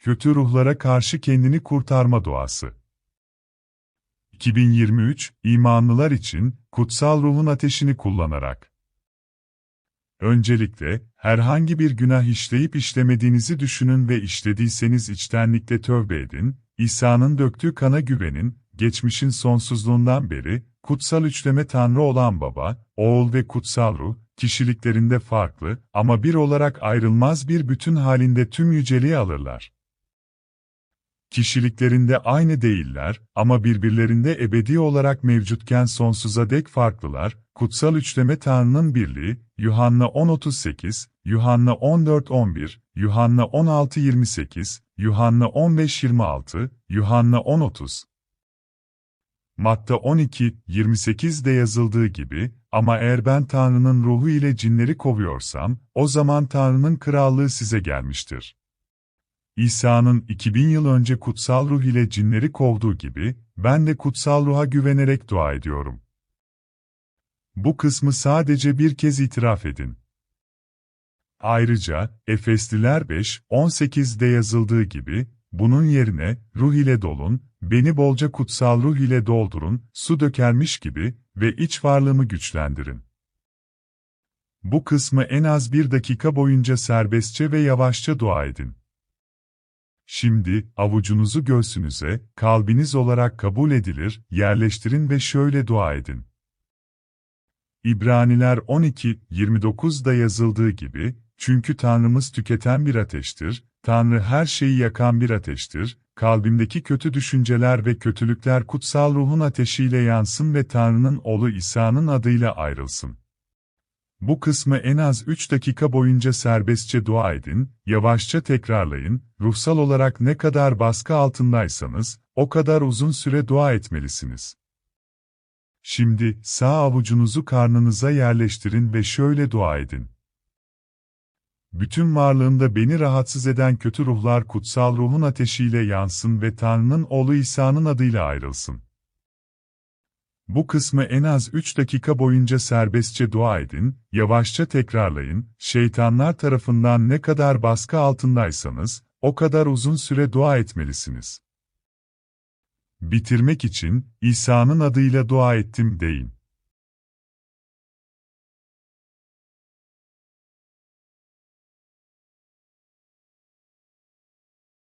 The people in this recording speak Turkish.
kötü ruhlara karşı kendini kurtarma duası. 2023, imanlılar için, kutsal ruhun ateşini kullanarak. Öncelikle, herhangi bir günah işleyip işlemediğinizi düşünün ve işlediyseniz içtenlikle tövbe edin, İsa'nın döktüğü kana güvenin, geçmişin sonsuzluğundan beri, kutsal üçleme Tanrı olan Baba, Oğul ve Kutsal Ruh, kişiliklerinde farklı ama bir olarak ayrılmaz bir bütün halinde tüm yüceliği alırlar. Kişiliklerinde aynı değiller ama birbirlerinde ebedi olarak mevcutken sonsuza dek farklılar, kutsal üçleme Tanrı'nın birliği, Yuhanna 10.38, Yuhanna 14.11, Yuhanna 16.28, Yuhanna 15.26, Yuhanna 10.30. Matta 12, 28'de yazıldığı gibi, ama eğer ben Tanrı'nın ruhu ile cinleri kovuyorsam, o zaman Tanrı'nın krallığı size gelmiştir. İsa'nın 2000 yıl önce kutsal ruh ile cinleri kovduğu gibi, ben de kutsal ruha güvenerek dua ediyorum. Bu kısmı sadece bir kez itiraf edin. Ayrıca, Efesliler 5, 18'de yazıldığı gibi, bunun yerine, ruh ile dolun, beni bolca kutsal ruh ile doldurun, su dökermiş gibi ve iç varlığımı güçlendirin. Bu kısmı en az bir dakika boyunca serbestçe ve yavaşça dua edin. Şimdi, avucunuzu göğsünüze, kalbiniz olarak kabul edilir, yerleştirin ve şöyle dua edin. İbraniler 12, 29'da yazıldığı gibi, çünkü Tanrımız tüketen bir ateştir, Tanrı her şeyi yakan bir ateştir, kalbimdeki kötü düşünceler ve kötülükler kutsal ruhun ateşiyle yansın ve Tanrı'nın oğlu İsa'nın adıyla ayrılsın. Bu kısmı en az 3 dakika boyunca serbestçe dua edin, yavaşça tekrarlayın, ruhsal olarak ne kadar baskı altındaysanız, o kadar uzun süre dua etmelisiniz. Şimdi, sağ avucunuzu karnınıza yerleştirin ve şöyle dua edin. Bütün varlığımda beni rahatsız eden kötü ruhlar kutsal ruhun ateşiyle yansın ve Tanrı'nın oğlu İsa'nın adıyla ayrılsın. Bu kısmı en az 3 dakika boyunca serbestçe dua edin, yavaşça tekrarlayın, şeytanlar tarafından ne kadar baskı altındaysanız, o kadar uzun süre dua etmelisiniz. Bitirmek için, İsa'nın adıyla dua ettim deyin.